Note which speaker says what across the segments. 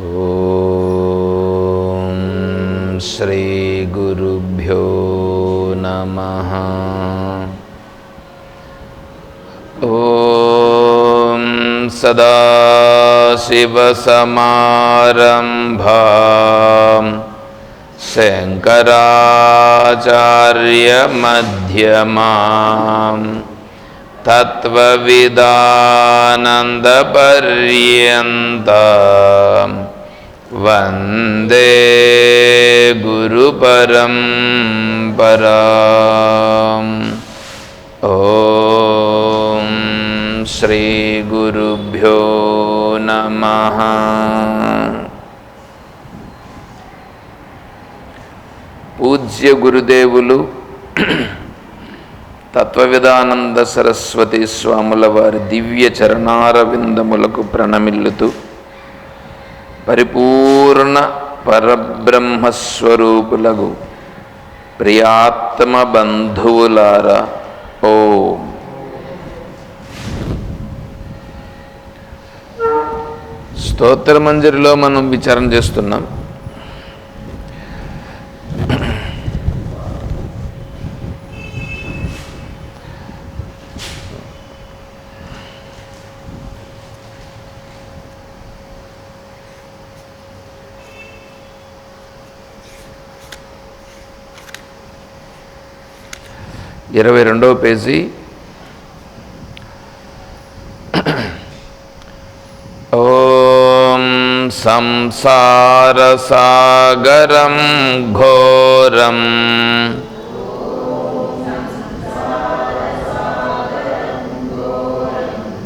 Speaker 1: ॐ श्रीगुरुभ्यो नमः। ॐ सदाशिवसमारम्भां शङ्कराचार्यमध्यमाम् तत्त्वविदानन्दपर्यन्त वन्दे गुरुपरं पराम् ॐ श्रीगुरुभ्यो नमः పూజ్య గురుదేవులు తత్వవిధానంద సరస్వతి స్వాముల వారి దివ్య చరణారవిందములకు ప్రణమిల్లుతూ పరిపూర్ణ పరబ్రహ్మస్వరూపులగు ప్రియాత్మ బంధువులారా ఓం. స్తోత్రమంజరిలో మనం విచారం చేస్తున్నాం. ఇరవై రెండవ పేజీ. ఓం సంసారసాగరం ఘోరం.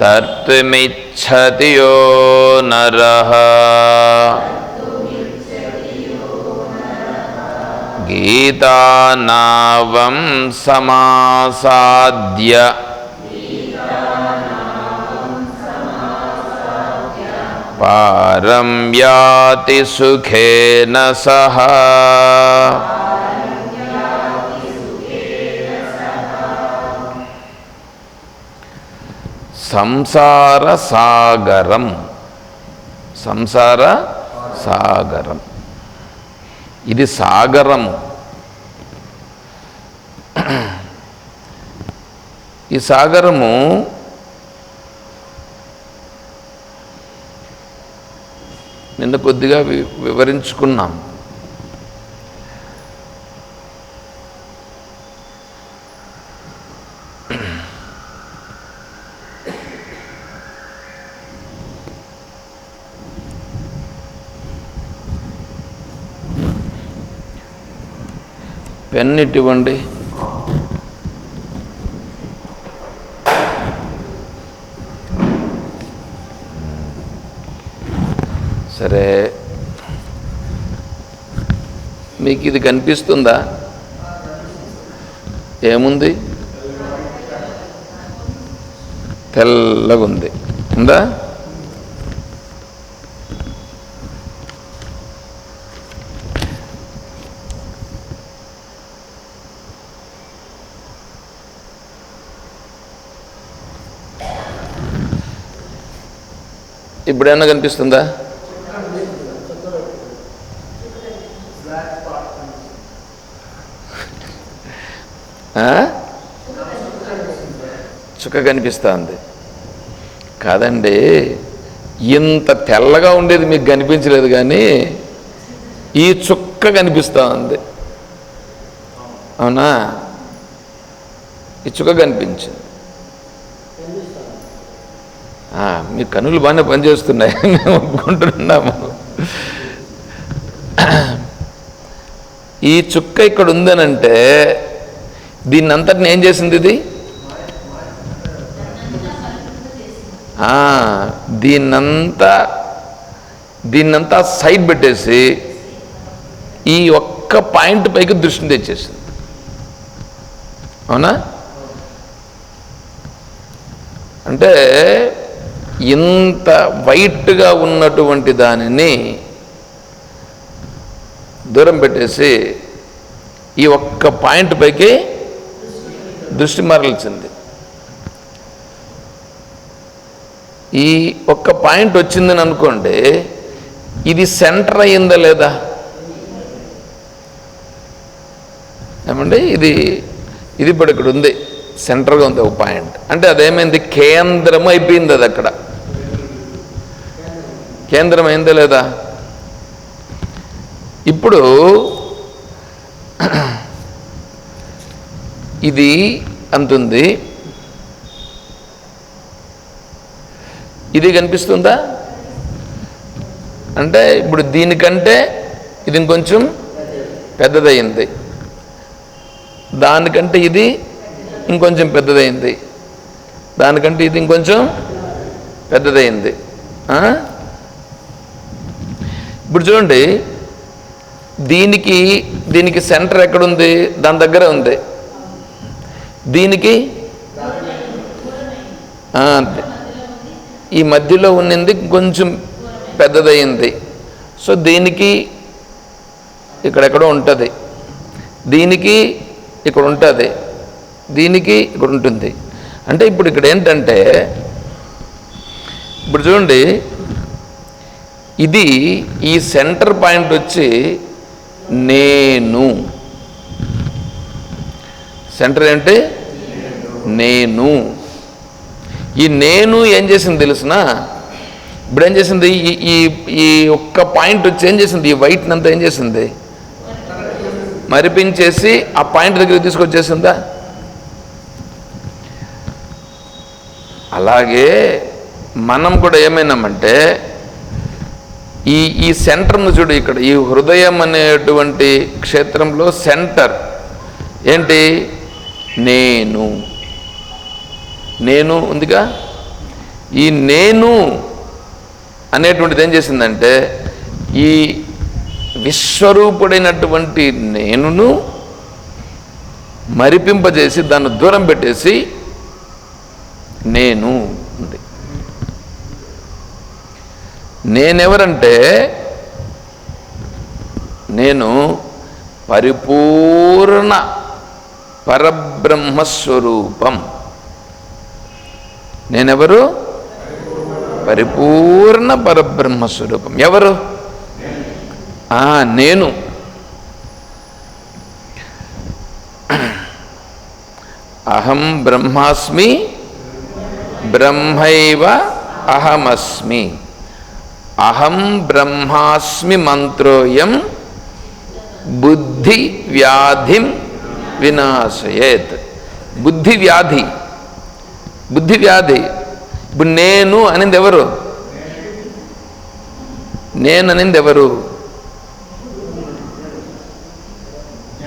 Speaker 1: తర్తుమిచ్చతి యో నరః. గీతానావం సమాసాద్య పారం యాతి సుఖేన సహ సంసార సాగరం సంసార సాగరం ఇది సాగరము. ఈ సాగరము నిన్న కొద్దిగా వి- వివరించుకున్నాం. పెన్ ఇవ్వండి. సరే. మీకు ఇది కనిపిస్తుందా? ఏముంది? తెల్లగా ఉంది? ఇప్పుడేమన్నా కనిపిస్తుందా? ఆ? చుక్క కనిపిస్తుంది. కాదండి ఇంత తెల్లగా ఉండేది మీకు కనిపించలేదు కానీ ఈ చుక్క కనిపిస్తూ ఉంది అవునా? ఈ చుక్క కనిపించింది ఆ, మీ కనులు బాగానే పనిచేస్తున్నాయి మేము ఒప్పుకుంటున్నాము ఈ చుక్క ఇక్కడ ఉందనంటే దీన్ని అంతటిని ఏం చేసింది ఇది? ఆ, దీన్నంతా దీన్నంతా సైడ్ పెట్టేసి ఈ ఒక్క పాయింట్ పైకి దృష్టిని తెచ్చేసింది. అవునా? అంటే ఇంత వైట్గా ఉన్నటువంటి దానిని దూరం పెట్టేసి ఈ ఒక్క పాయింట్ పైకి దృష్టి మరల్చింది ఈ ఒక్క పాయింట్ వచ్చిందని అనుకోండి ఇది సెంటర్ అయిందా లేదా? ఏమండి? ఇది ఇది ఇప్పుడు ఇక్కడ ఉంది. సెంటర్గా ఉంది ఒక పాయింట్. అంటే అదేమైంది? కేంద్రం అయిపోయింది అది అక్కడ. కేంద్రం అయిందా లేదా? ఇప్పుడు ఇది అంతుంది ఇది కనిపిస్తుందా? అంటే ఇప్పుడు దీనికంటే ఇది ఇంకొంచెం పెద్దదయ్యింది. దానికంటే ఇది ఇంకొంచెం పెద్దదైంది. దానికంటే ఇది ఇంకొంచెం పెద్దదైంది. ఇప్పుడు చూడండి దీనికి దీనికి సెంటర్ ఎక్కడుంది? దాని దగ్గర ఉంది. దీనికి ఈ మధ్యలో ఉన్నింది కొంచెం పెద్దదయ్యింది సో దీనికి ఇక్కడెక్కడో ఉంటుంది. దీనికి ఇక్కడ ఉంటుంది. దీనికి ఇక్కడ ఉంటుంది. అంటే ఇప్పుడు ఇక్కడ ఏంటంటే ఇప్పుడు చూడండి ఇది ఈ సెంటర్ పాయింట్ వచ్చి నేను. సెంటర్ ఏంటి? నేను. ఈ నేను ఏం చేసింది తెలుసునా? ఇప్పుడు ఏం చేసింది? ఈ ఈ ఈ ఒక్క పాయింట్ వచ్చి ఏం చేసింది? ఈ వైట్ని అంతా ఏం చేసింది? మరిపించేసి ఆ పాయింట్ దగ్గర తీసుకొచ్చేసిందా? అలాగే మనం కూడా ఏమైనామంటే ఈ ఈ సెంటర్ను చూడు ఇక్కడ ఈ హృదయం అనేటువంటి క్షేత్రంలో సెంటర్. ఏంటి? నేను. నేను ఉందిగా? ఈ నేను అనేటువంటిది ఏం చేసిందంటే ఈ విశ్వరూపుడైనటువంటి నేనును మరిపింపజేసి దాన్ని దూరం పెట్టేసి నేను ఉంది. నేనెవరంటే నేను పరిపూర్ణ పరబ్రహ్మస్వరూపం. నేనెవరు? పరిపూర్ణ పరబ్రహ్మస్వరూపం. ఎవరు? ఆ నేను. అహం బ్రహ్మాస్మి బ్రహ్మైవ అహమస్మి. అహం బ్రహ్మాస్మి మంత్రోయం బుద్ధి వ్యాధిం వినాశయేత్. బుద్ధి వ్యాధి. బుద్ధి వ్యాధి. ఇప్పుడు నేను అనింది ఎవరు? నేను అనింది ఎవరు?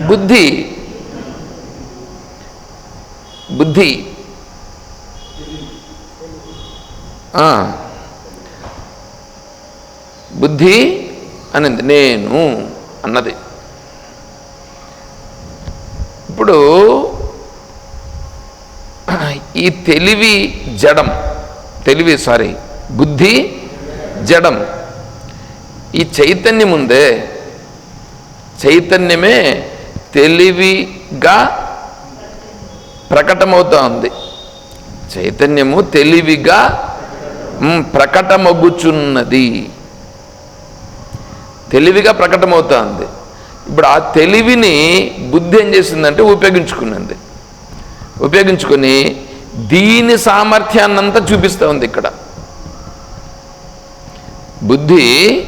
Speaker 1: బుద్ధి. బుద్ధి ఆ. బుద్ధి అనింది నేను అన్నది. ఇప్పుడు ఈ తెలివి జడం తెలివి సారీ బుద్ధి జడం ఈ చైతన్యం ఉందే చైతన్యమే తెలివిగా ప్రకటమవుతూ ఉంది. చైతన్యము తెలివిగా ప్రకటమగుచున్నది. తెలివిగా ప్రకటమవుతుంది. ఇప్పుడు ఆ తెలివిని బుద్ధి ఏం చేసిందంటే ఉపయోగించుకున్నది. ఉపయోగించుకొని దీని సామర్థ్యాన్నంతా చూపిస్తూ ఉంది ఇక్కడ. బుద్ధి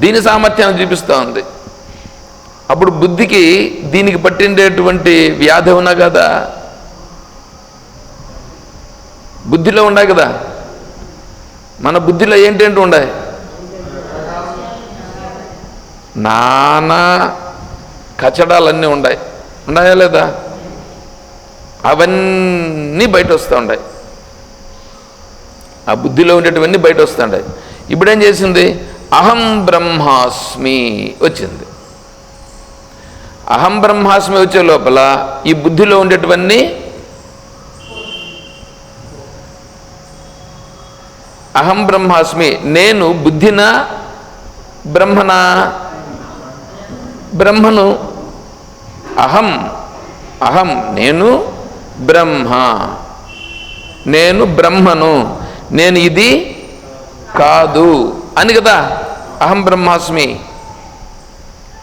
Speaker 1: దీని సామర్థ్యాన్ని చూపిస్తూ ఉంది. అప్పుడు బుద్ధికి దీనికి పట్టిండేటువంటి వ్యాధి ఉన్నా కదా? బుద్ధిలో ఉన్నాయి కదా? మన బుద్ధిలో ఏంటేంటి ఉండాయి? నానా కచడాలన్నీ ఉన్నాయి ఉన్నాయా లేదా? అవన్నీ బయట వస్తూ ఉన్నాయి ఆ బుద్ధిలో ఉండేటివన్నీ బయట వస్తుంటాయి ఇప్పుడేం చేసింది? అహం బ్రహ్మాస్మి వచ్చింది. అహం బ్రహ్మాస్మి వచ్చే లోపల ఈ బుద్ధిలో ఉండేటివన్నీ అహం బ్రహ్మాస్మి నేను బుద్ధిన బ్రహ్మణ బ్రహ్మను. అహం అహం నేను బ్రహ్మ. నేను బ్రహ్మను. నేను ఇది కాదు. అని కదా అహం బ్రహ్మాస్మి.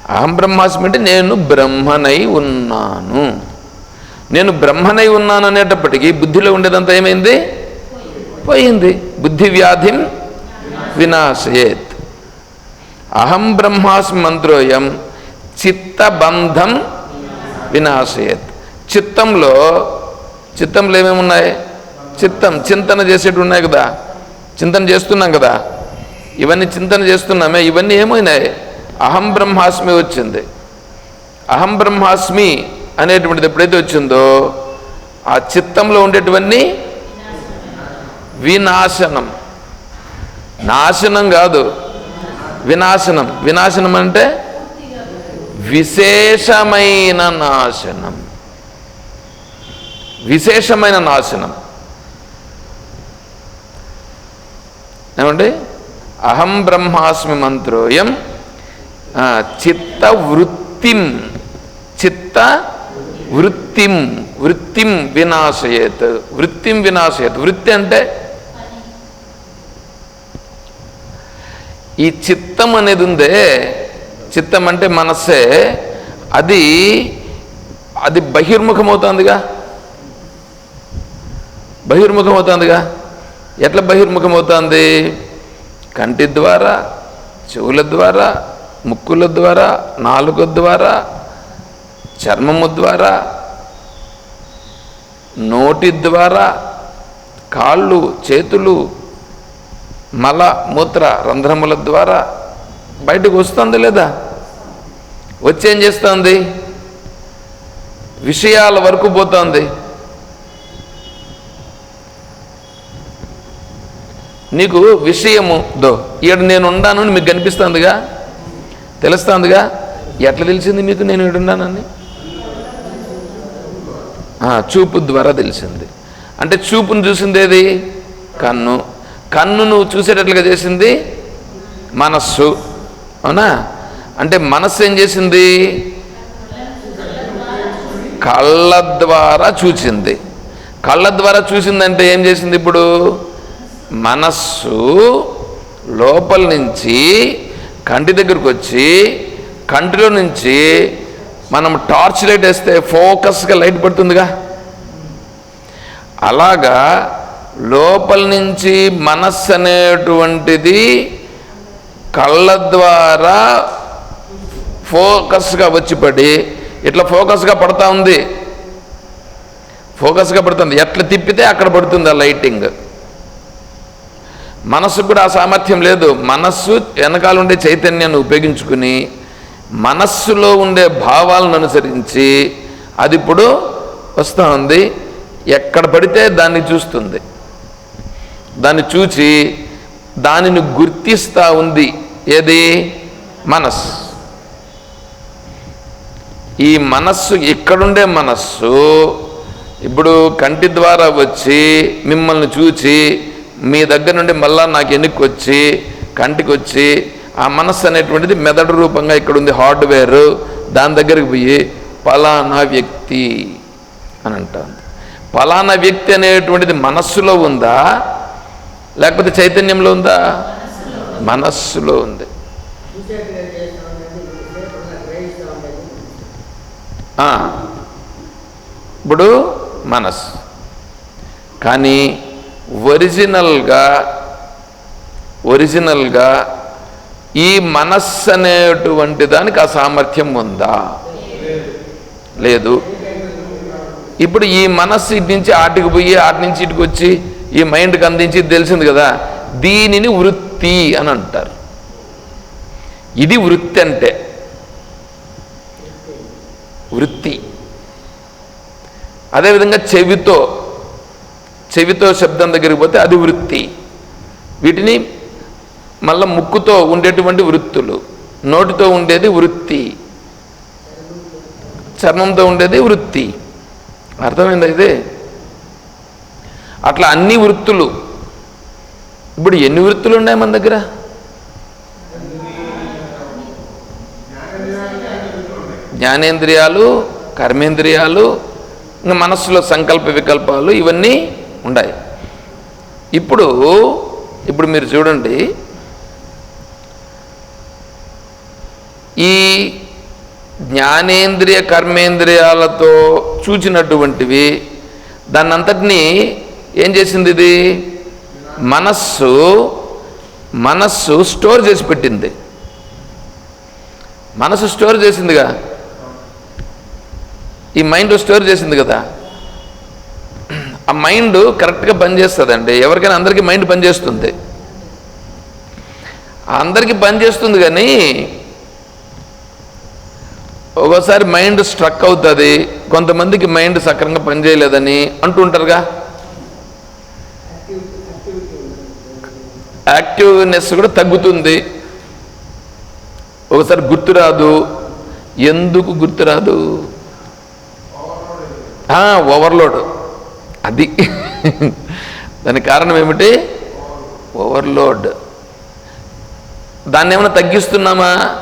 Speaker 1: అహం బ్రహ్మాస్మి అంటే నేను బ్రహ్మనై ఉన్నాను. నేను బ్రహ్మనై ఉన్నాను అనేటప్పటికీ బుద్ధిలో ఉండేదంతా ఏమైంది? పోయింది. బుద్ధి వ్యాధిం వినాశయేత్. అహం బ్రహ్మాస్మి మంత్రోయం చిత్తబంధం వినాశయేత్. చిత్తంలో చిత్తంలో ఏమేమి ఉన్నాయి చిత్తం చింతన చేసేటి ఉన్నాయి కదా. చింతన చేస్తున్నాం కదా. ఇవన్నీ చింతన చేస్తున్నామే. ఇవన్నీ ఏమైనాయి? అహం బ్రహ్మాస్మి వచ్చింది. అహం బ్రహ్మాస్మి అనేటువంటిది ఎప్పుడైతే వచ్చిందో ఆ చిత్తంలో ఉండేటివన్నీ వినాశనం. నాశనం కాదు. వినాశనం. వినాశనం అంటే విశేషమైన నాశనం. విశేషమైన నాశనం. ఏమండి? అహం బ్రహ్మాస్మి మంత్రోయం చిత్తవృత్తిం. చిత్త వృత్తిం చిత్త వృత్తిం వృత్తిం వినాశయేత్. వృత్తిం వినాశయేత్. వృత్తి అంటే ఈ చిత్తం అనేది ఉందే చిత్తం అంటే మనస్సే అది అది బహిర్ముఖమవుతుందిగా? బహిర్ముఖమవుతుందిగా? ఎట్లా బహిర్ముఖమవుతుంది? కంటి ద్వారా చెవుల ద్వారా ముక్కుల ద్వారా నాలుక ద్వారా చర్మము ద్వారా నోటి ద్వారా కాళ్ళు చేతులు మల మూత్ర రంధ్రముల ద్వారా బయటకు వస్తుంది లేదా? వచ్చేం చేస్తుంది? విషయాల వరకు పోతుంది. నీకు విషయము దో ఈడ నేను ఉండాను అని మీకు కనిపిస్తుందిగా? తెలుస్తుందిగా? ఎట్లా తెలిసింది మీకు నేను ఈడున్నానని చూపు ద్వారా తెలిసింది. అంటే చూపును చూసింది ఏది? కన్ను. కన్ను నువ్వు చూసేటట్లుగా చేసింది? మనస్సు. అవునా? అంటే మనస్సు ఏం చేసింది? కళ్ళ ద్వారా చూసింది. కళ్ళ ద్వారా చూసిందంటే ఏం చేసింది ఇప్పుడు? మనస్సు లోపల నుంచి కంటి దగ్గరకు వచ్చి కంటిలో నుంచి మనం టార్చ్ లైట్ వేస్తే ఫోకస్గా లైట్ పడుతుందిగా. అలాగా లోపల నుంచి మనస్సు అనేటువంటిది కళ్ళ ద్వారా ఫోకస్గా వచ్చి పడి ఇట్లా ఫోకస్గా పడతా ఉంది. ఫోకస్గా పడుతుంది. ఎట్లా తిప్పితే అక్కడ పడుతుంది ఆ లైటింగ్. మనస్సుకు కూడా ఆ సామర్థ్యం లేదు. మనస్సు వెనకాల ఉండే చైతన్యాన్ని ఉపయోగించుకుని మనస్సులో ఉండే భావాలను అనుసరించి అది ఇప్పుడు వస్తూ ఉంది ఎక్కడ పడితే దాన్ని చూస్తుంది. దాన్ని చూచి దానిని గుర్తిస్తూ ఉంది. ఏది? మనస్సు. ఈ మనస్సు ఇక్కడుండే మనస్సు ఇప్పుడు కంటి ద్వారా వచ్చి మిమ్మల్ని చూచి మీ దగ్గర నుండి మళ్ళా నాకు ఎన్నికొచ్చి వచ్చి కంటికి వచ్చి ఆ మనస్సు అనేటువంటిది మెదడు రూపంగా ఇక్కడ ఉంది హార్డ్వేర్. దాని దగ్గరికి పోయి పలానా వ్యక్తి అని అంటుంది. పలానా వ్యక్తి అనేటువంటిది మనస్సులో ఉందా? లేకపోతే చైతన్యంలో ఉందా? మనస్సులో ఉంది. ఇప్పుడు మనస్సు. కానీ ఒరిజినల్గా ఒరిజినల్గా ఈ మనస్సు అనేటువంటి దానికి ఆ సామర్థ్యం ఉందా? లేదు. ఇప్పుడు ఈ మనస్సు ఇటు నుంచి ఆటికి పోయి ఆటి నుంచి ఇటుకు వచ్చి ఈ మైండ్కి అందించి తెలిసింది కదా దీనిని వృత్తి అని అంటారు. ఇది వృత్తి అంటే. వృత్తి. అదేవిధంగా చెవితో చెవితో శబ్దం దగ్గరికి పోతే అది వృత్తి. వీటిని మళ్ళా ముక్కుతో ఉండేటువంటి వృత్తులు నోటితో ఉండేది వృత్తి. చర్మంతో ఉండేది వృత్తి. అర్థమైంది అట్లా అన్ని వృత్తులు. ఇప్పుడు ఎన్ని వృత్తులు ఉన్నాయి మన దగ్గర? జ్ఞానేంద్రియాలు కర్మేంద్రియాలు మనస్సులో సంకల్ప వికల్పాలు ఇవన్నీ ఉన్నాయి ఇప్పుడు ఇప్పుడు మీరు చూడండి. ఈ జ్ఞానేంద్రియ కర్మేంద్రియాలతో చూచినటువంటివి దాన్నంతటినీ ఏం చేసింది ఇది? మనస్సు మనస్సు స్టోర్ చేసి పెట్టింది. మనసు స్టోర్ చేసిందిగా? ఈ మైండ్ స్టోర్ చేసింది కదా? ఆ మైండ్ కరెక్ట్గా పనిచేస్తుందండి ఎవరికైనా అందరికీ మైండ్ పనిచేస్తుంది అందరికీ పనిచేస్తుంది కానీ ఒక్కోసారి మైండ్ స్ట్రక్ అవుతుంది. కొంతమందికి మైండ్ సక్రంగా పనిచేయలేదని అంటుంటారుగా యాక్టివ్నెస్ కూడా తగ్గుతుంది. ఒకసారి గుర్తురాదు ఎందుకు గుర్తురాదు ఓవర్లోడ్ అది. దానికి కారణం ఏమిటి? ఓవర్లోడ్ దాన్ని ఏమైనా తగ్గిస్తున్నామా?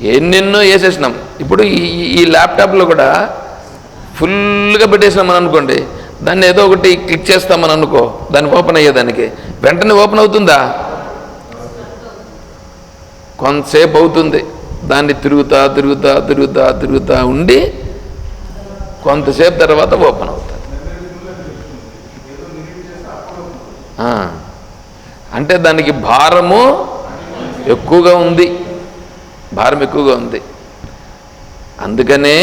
Speaker 1: ఎన్నెన్నో వేసేసినాం. ఇప్పుడు ఈ ఈ- ల్యాప్టాప్లో కూడా ఫుల్గా పెట్టేసినామని అనుకోండి. దాన్ని ఏదో ఒకటి క్లిక్ చేస్తామని అనుకో దాన్ని ఓపెన్ అయ్యేదానికి వెంటనే ఓపెన్ అవుతుందా? కొంతసేపు అవుతుంది. దాన్ని తిరుగుతా తిరుగుతా తిరుగుతా తిరుగుతా ఉండి కొంతసేపు తర్వాత ఓపెన్ అవుతుంది. అంటే దానికి భారము ఎక్కువగా ఉంది. భారం ఎక్కువగా ఉంది. అందుకనే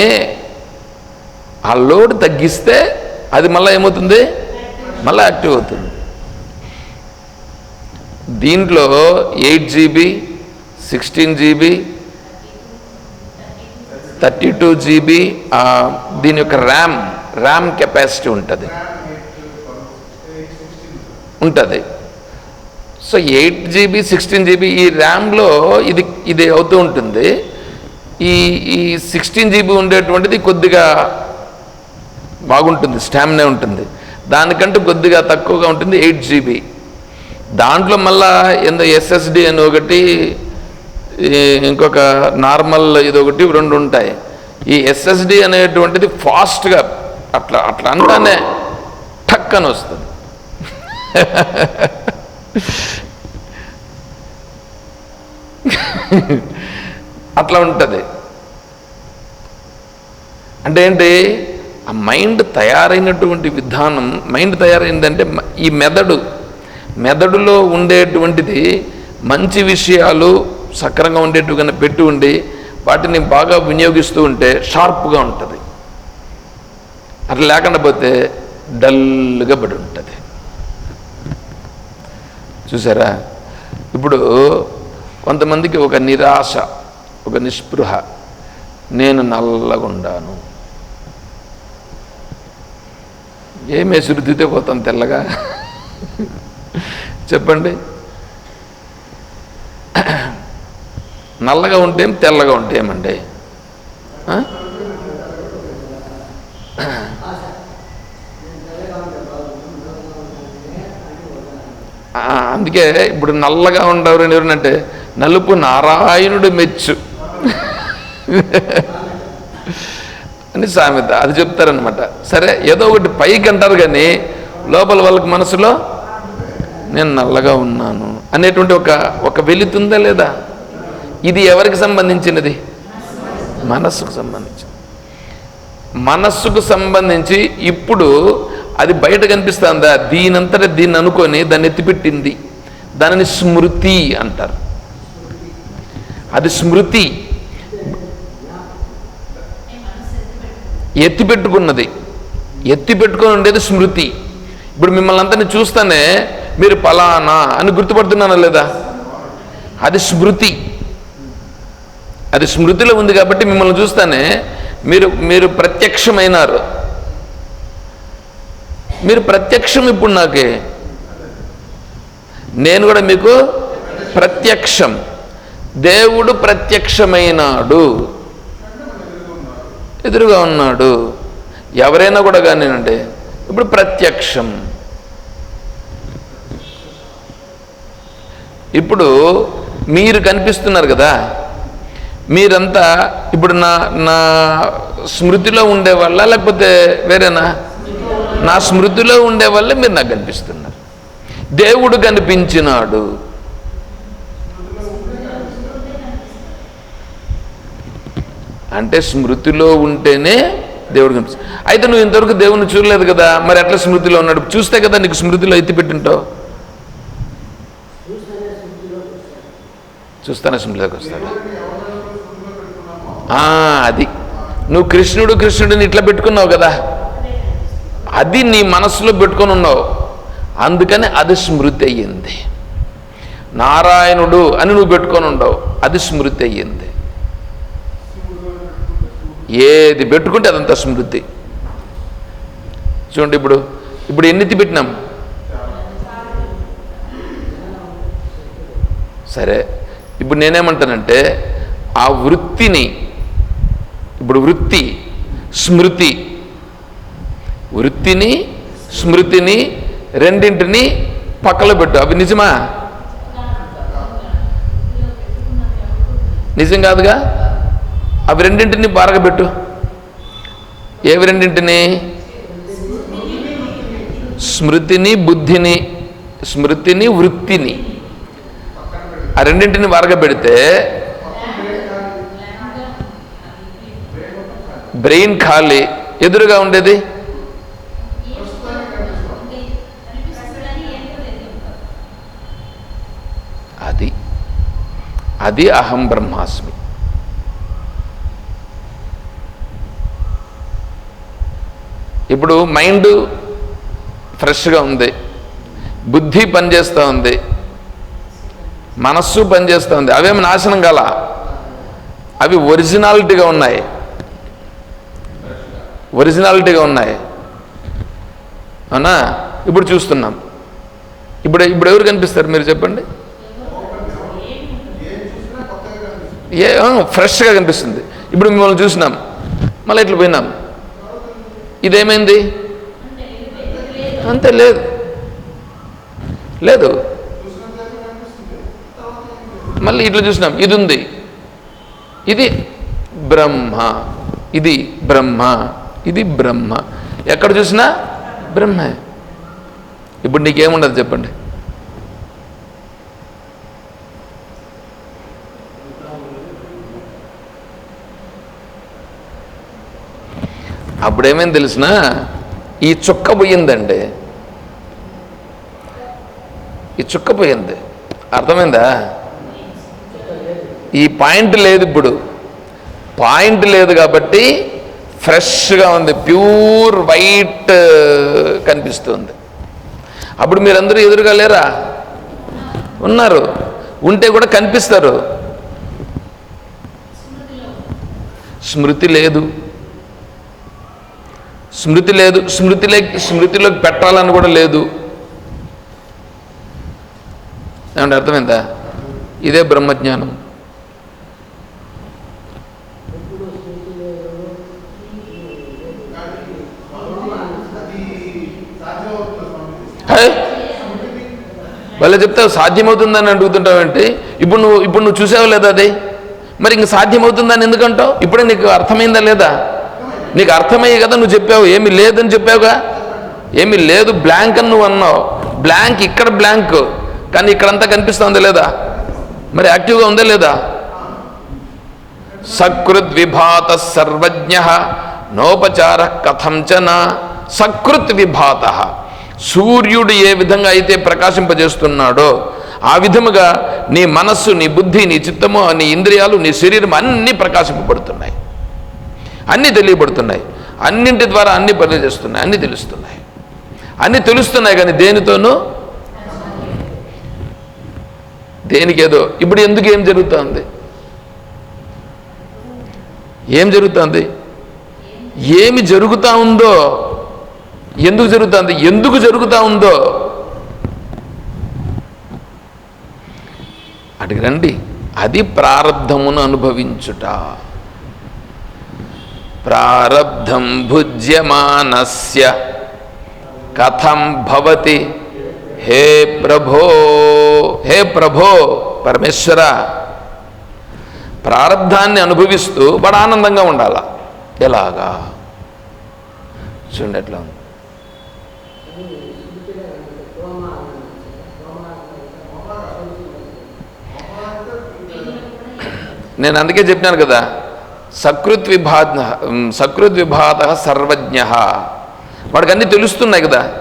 Speaker 1: ఆ లోడ్ తగ్గిస్తే అది మళ్ళీ ఏమవుతుంది? మళ్ళీ యాక్టివ్ అవుతుంది. దీంట్లో eight GB sixteen GB thirty two GB దీని యొక్క ర్యామ్ ర్యామ్ కెపాసిటీ ఉంటుంది. ఉంటుంది. So eight GB sixteen GB ఈ ర్యామ్లో ఇది ఇది అవుతూ ఉంటుంది. ఈ ఈ సిక్స్టీన్ జీబీ ఉండేటువంటిది కొద్దిగా బాగుంటుంది స్టామినా ఉంటుంది. దానికంటే కొద్దిగా తక్కువగా ఉంటుంది ఎయిట్ జీబీ. దాంట్లో మళ్ళా ఏందో ఎస్ఎస్డి అని ఒకటి ఇంకొక నార్మల్ ఇది ఒకటి రెండు ఉంటాయి. ఈ ఎస్ఎస్డి అనేటువంటిది ఫాస్ట్గా అట్లా అట్లా అంటానే టక్ అని వస్తుంది. అట్లా ఉంటుంది. అంటే ఏంటి? ఆ మైండ్ తయారైనటువంటి విధానం మైండ్ తయారైందంటే ఈ మెదడు. మెదడులో ఉండేటువంటిది మంచి విషయాలు సక్రంగా ఉండేట్టుగా పెట్టి ఉండి వాటిని బాగా వినియోగిస్తూ ఉంటే షార్ప్గా ఉంటుంది. అట్లా లేకుండా పోతే డల్గా పడి ఉంటుంది. చూసారా? ఇప్పుడు కొంతమందికి ఒక నిరాశ ఒక నిస్పృహ. నేను నల్లగా ఉండాను ఏమే శృతితే పోతాం తెల్లగా? చెప్పండి. నల్లగా ఉంటే ఏం, తెల్లగా ఉంటే ఏమండి అందుకే ఇప్పుడు నల్లగా ఉండవరు ఎవరంటే నలుపు నారాయణుడు మెచ్చు. అని సామెత అది చెప్తారనమాట సరే ఏదో ఒకటి పైకి అంటారు కానీ లోపల వాళ్ళకి మనసులో నేను నల్లగా ఉన్నాను అనేటువంటి ఒక ఒక వెలుతుందా లేదా? ఇది ఎవరికి సంబంధించినది? మనస్సుకు సంబంధించి మనస్సుకు సంబంధించి ఇప్పుడు అది బయట కనిపిస్తుందా? దీనంతట దీన్ని అనుకొని దాన్ని ఎత్తిపెట్టింది. దానిని స్మృతి అంటారు. అది స్మృతి. ఎత్తి పెట్టుకున్నది ఎత్తి ఉండేది స్మృతి. ఇప్పుడు మిమ్మల్ని అంతని చూస్తానే మీరు పలానా అని గుర్తుపడుతున్నానా లేదా? అది స్మృతి. అది స్మృతిలో ఉంది కాబట్టి మిమ్మల్ని చూస్తానే మీరు మీరు ప్రత్యక్షమైనారు. మీరు ప్రత్యక్షం ఇప్పుడు నాకే. నేను కూడా మీకు ప్రత్యక్షం. దేవుడు ప్రత్యక్షమైనాడు. ఎదురుగా ఉన్నాడు. ఎవరైనా కూడా కానివ్వండి ఇప్పుడు ప్రత్యక్షం. ఇప్పుడు మీరు కనిపిస్తున్నారు కదా మీరంతా ఇప్పుడు నా నా స్మృతిలో ఉండే వల్ల లేకపోతే వేరేనా? నా స్మృతిలో ఉండే వల్ల మీరు నాకు కనిపిస్తున్నారు. దేవుడు కనిపించినాడు. అంటే స్మృతిలో ఉంటేనే దేవుడు కనిపిస్తుంది. అయితే నువ్వు ఇంతవరకు దేవుని చూడలేదు కదా మరి ఎట్లా స్మృతిలో ఉన్నాడు? చూస్తే కదా నీకు స్మృతిలో ఎత్తి పెట్టింటావు.
Speaker 2: చూస్తానే
Speaker 1: స్మృతిలోకి వస్తాడు. ఆ, అది. నువ్వు కృష్ణుడు కృష్ణుడిని ఇట్లా పెట్టుకున్నావు కదా. అది నీ మనసులో పెట్టుకొని ఉన్నావు. అందుకని అది స్మృతి అయ్యింది. నారాయణుడు అని నువ్వు పెట్టుకొని ఉండవు. అది స్మృతి అయ్యింది. ఏది పెట్టుకుంటే అదంతా స్మృతి చూడండి ఇప్పుడు ఇప్పుడు ఎన్నితి పెట్టినాం? సరే ఇప్పుడు నేనేమంటానంటే ఆ వృత్తిని ఇప్పుడు వృత్తి స్మృతి వృత్తిని స్మృతిని రెండింటిని పక్కలో పెట్టు. అవి నిజమా? నిజం కాదుగా? అవి రెండింటిని బారగబెట్టు. ఏవి రెండింటిని? స్మృతిని బుద్ధిని స్మృతిని వృత్తిని. ఆ రెండింటిని బారగబెడితే బ్రెయిన్ ఖాళీ. ఎదురుగా ఉండేది? అది. అది అహం బ్రహ్మాస్మి. ఇప్పుడు మైండ్ ఫ్రెష్గా ఉంది బుద్ధి పనిచేస్తూ ఉంది మనస్సు పనిచేస్తూ ఉంది అవేమి నాశనం కల. అవి ఒరిజినాలిటీగా ఉన్నాయి. ఒరిజినాలిటీగా ఉన్నాయి. అవునా? ఇప్పుడు చూస్తున్నాం. ఇప్పుడు ఇప్పుడు ఎవరు కనిపిస్తారు మీరు చెప్పండి? ఏ ఫ్రెష్గా కనిపిస్తుంది. ఇప్పుడు మిమ్మల్ని చూసినాం. మళ్ళీ ఇట్లా పోయినాం? ఇదేమైంది? అంతే లేదు. లేదు. మళ్ళీ ఇట్లా చూసినాం. ఇది ఉంది ఇది బ్రహ్మ. ఇది బ్రహ్మ. ఇది బ్రహ్మ. ఎక్కడ చూసినా బ్రహ్మే. ఇప్పుడు నీకేముండదు చెప్పండి. అప్పుడేమేం తెలిసిన ఈ చుక్క పోయిందండి. ఈ చుక్క పోయింది. అర్థమైందా? ఈ పాయింట్ లేదు ఇప్పుడు. పాయింట్ లేదు కాబట్టి ఫ్రెష్గా ఉంది ప్యూర్ వైట్ కనిపిస్తుంది. అప్పుడు మీరందరూ ఎదురుగా లేరా? ఉన్నారు. ఉంటే కూడా కనిపిస్తారు. స్మృతి లేదు. స్మృతి లేదు స్మృతిలో స్మృతిలోకి పెట్టాలని కూడా లేదు. ఏమంటే అర్థమైందా? ఇదే బ్రహ్మజ్ఞానం.
Speaker 2: ఎప్పుడు
Speaker 1: చెప్తావు సాధ్యమవుతుందని అడుగుతుంటావేంటి ఇప్పుడు నువ్వు ఇప్పుడు నువ్వు చూసావు లేదా అది? మరి ఇంక సాధ్యమవుతుందని ఎందుకంటావు? ఇప్పుడే నీకు అర్థమైందా లేదా? నీకు అర్థమయ్యే కదా నువ్వు చెప్పావు. ఏమీ లేదని చెప్పావుగా? ఏమి లేదు బ్లాంక్ అని నువ్వు అన్నావు. బ్లాంక్ ఇక్కడ బ్లాంక్ కానీ ఇక్కడంతా కనిపిస్తుంది లేదా? మరి యాక్టివ్గా ఉందా లేదా? సకృద్ విభాత సర్వజ్ఞ నోపచార కథంచన సకృత్ విభాత. సూర్యుడు ఏ విధంగా అయితే ప్రకాశింపజేస్తున్నాడో ఆ విధముగా నీ మనస్సు నీ బుద్ధి నీ చిత్తము నీ ఇంద్రియాలు నీ శరీరం అన్నీ ప్రకాశింపబడుతున్నాయి. అన్నీ తెలియబడుతున్నాయి. అన్నింటి ద్వారా అన్ని పనులు చేస్తున్నాయి. అన్నీ తెలుస్తున్నాయి. అన్నీ తెలుస్తున్నాయి కానీ దేనితోనూ? దేనికేదో. ఇప్పుడు ఎందుకు ఏం జరుగుతుంది? ఏం జరుగుతుంది? ఏమి జరుగుతూ ఉందో? ఎందుకు జరుగుతుంది? ఎందుకు జరుగుతూ ఉందో? అడిగి రండి. అది ప్రారబ్ధమును అనుభవించుట. ప్రారబ్ధం భుజ్యమానస్య. కథం భవతి. హే ప్రభో హే ప్రభో పరమేశ్వర. ప్రారంధాన్ని అనుభవిస్తూ బడా ఆనందంగా ఉండాల? ఎలాగా? చూడండి ఎట్లా ఉంది. నేను అందుకే చెప్పినాను కదా సకృత్ విభాద సకృత్ విభాత సర్వజ్ఞ. వాడికి అన్నీ తెలుస్తున్నాయి కదా?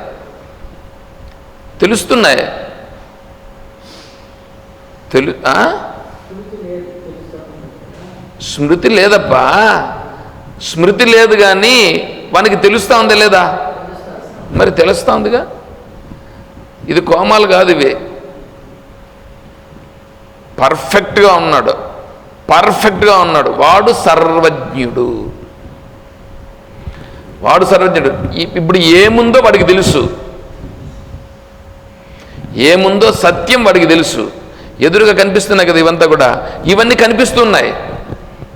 Speaker 1: తెలుస్తున్నాయి. తెలు స్మృతి లేదప్పా. స్మృతి లేదు కానీ వానికి తెలుస్తూ ఉందా లేదా? మరి తెలుస్తూ ఉందిగా? ఇది కోమాలు కాదు ఇవి. పర్ఫెక్ట్గా ఉన్నాడు. పర్ఫెక్ట్గా ఉన్నాడు. వాడు సర్వజ్ఞుడు. వాడు సర్వజ్ఞుడు. ఇప్పుడు ఏముందో వాడికి తెలుసు. ఏముందో సత్యం వాడికి తెలుసు. ఎదురుగా కనిపిస్తున్నాయి కదా ఇవంతా కూడా. ఇవన్నీ కనిపిస్తున్నాయి.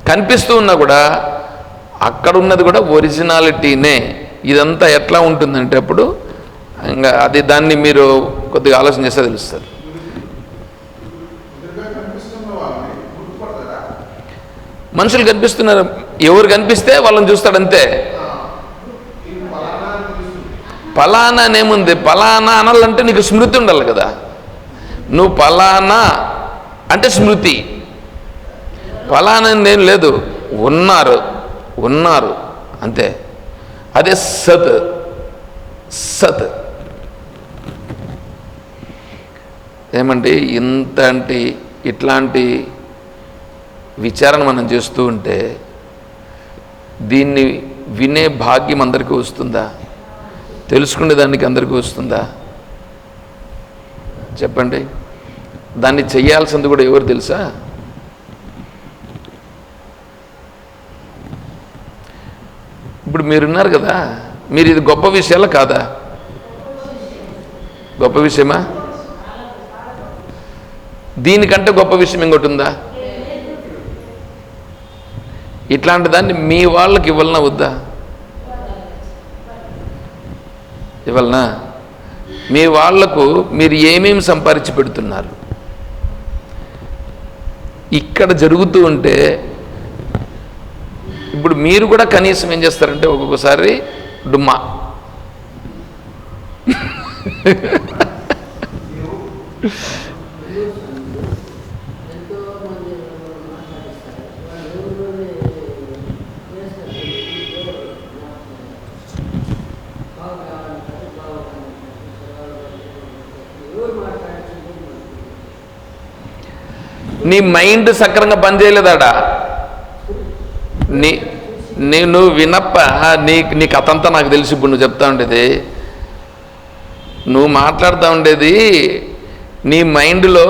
Speaker 1: కనిపిస్తూ ఉన్నా కూడా అక్కడ ఉన్నది కూడా ఒరిజినాలిటీనే. ఇదంతా ఎట్లా ఉంటుందంటే అప్పుడు ఇంకా అది దాన్ని మీరు కొద్దిగా ఆలోచన చేస్తే తెలుస్తుంది
Speaker 3: ఎదురుగా కనిపిస్తున్న వాళ్ళని గుర్తుపడతారా
Speaker 1: మనుషులు కనిపిస్తున్నారు. ఎవరు కనిపిస్తే వాళ్ళని చూస్తాడు అంతే
Speaker 3: ఫలానా
Speaker 1: పలానా అనేముంది పలానా అనాలంటే నీకు స్మృతి ఉండాలి కదా. నువ్వు పలానా అంటే స్మృతి. పలానా నేను లేదు. ఉన్నారు. ఉన్నారు. అంతే. అదే సత్. సత్. ఏమంటే అంటే ఇట్లాంటి విచారణ మనం చేస్తూ ఉంటే దీన్ని వినే భాగ్యం అందరికీ వస్తుందా? తెలుసుకునే దానికి అందరికీ వస్తుందా? చెప్పండి. దాన్ని చేయాల్సింది కూడా ఎవరు తెలుసా? ఇప్పుడు మీరున్నారు కదా మీరు ఇది గొప్ప విషయాలా కాదా? గొప్ప విషయమా? దీనికంటే గొప్ప విషయం ఇంకోటి ఉందా? ఇట్లాంటి దాన్ని మీ వాళ్ళకి ఇవ్వాలనా వద్దా? ఇవ్వాలనా? మీ వాళ్ళకు మీరు ఏమేమి సంపాదించి పెడుతున్నారు? ఇక్కడ జరుగుతూ ఉంటే ఇప్పుడు మీరు కూడా కనీసం ఏం చేస్తారంటే ఒక్కొక్కసారి డుమ్మా
Speaker 2: ఎంతో మంది మాట్లాడిస్తారు వాళ్ళు ఎవరు చేస్తారు బాగా కావాలంటారు బాగా ఎవరు మాట్లాడుతుంటే
Speaker 1: నీ మైండ్ సక్రంగా పనిచేయలేదాడా నీ నీ నువ్వు వినప్ప నీ నీ అతంతా నాకు తెలిసి ఇప్పుడు నువ్వు చెప్తా ఉండేది. నువ్వు మాట్లాడుతూ ఉండేది నీ మైండ్లో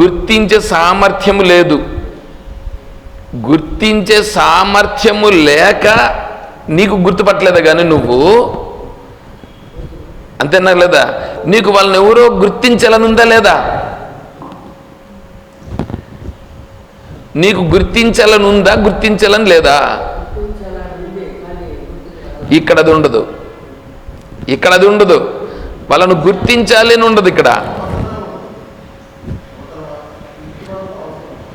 Speaker 1: గుర్తించే సామర్థ్యము లేదు. గుర్తించే సామర్థ్యము లేక నీకు గుర్తుపట్టలేదా కానీ నువ్వు? అంతేనా లేదా? నీకు వాళ్ళని ఎవరో గుర్తించాలని ఉందా లేదా? నీకు గుర్తించాలని ఉందా గుర్తించాలని లేదా? ఇక్కడ అది ఉండదు. ఇక్కడ అది ఉండదు. వాళ్ళను గుర్తించాలి అని ఉండదు ఇక్కడ.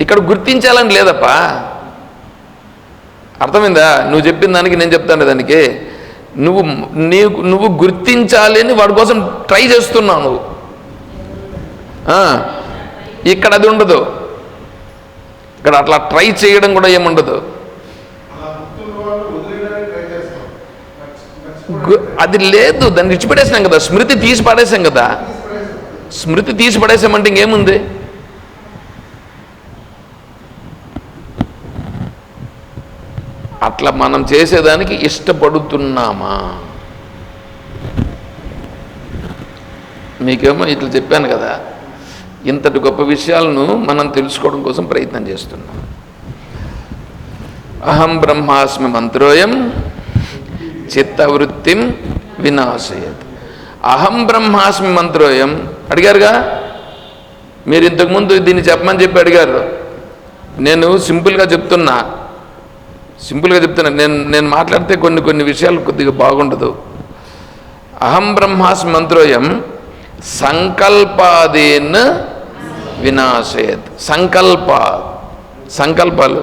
Speaker 1: ఇక్కడ గుర్తించాలని లేదప్పా. అర్థమైందా? నువ్వు చెప్పిన దానికి నేను చెప్తాను దానికి. నువ్వు నీకు నువ్వు గుర్తించాలి అని వాడి కోసం ట్రై చేస్తున్నావు నువ్వు. ఇక్కడ అది ఉండదు. ఇక్కడ అట్లా ట్రై చేయడం కూడా ఏముండదు. అది లేదు దాన్ని విడిచిపెట్టేసాం కదా స్మృతి తీసి పడేసాం కదా. స్మృతి తీసి పడేసామంటే ఇంకేముంది? అట్లా మనం చేసేదానికి ఇష్టపడుతున్నామా? మీకేమో ఇట్లా చెప్పాను కదా ఇంతటి గొప్ప విషయాలను మనం తెలుసుకోవడం కోసం ప్రయత్నం చేస్తున్నాం. అహం బ్రహ్మాస్మి మంత్రోయం చిత్తవృత్తిం వినాశయత్. అహం బ్రహ్మాస్మి మంత్రోయం అడిగారుగా? మీరు ఇంతకుముందు దీన్ని చెప్పమని చెప్పి అడిగారు. నేను సింపుల్గా చెప్తున్నా. సింపుల్గా చెప్తున్నా. నేను నేను మాట్లాడితే కొన్ని కొన్ని విషయాలు కొద్దిగా బాగుండదు. అహం బ్రహ్మాస్మి మంత్రోయం సంకల్పాదేన్ వినాశయత్ సంకల్ప సంకల్పాలు.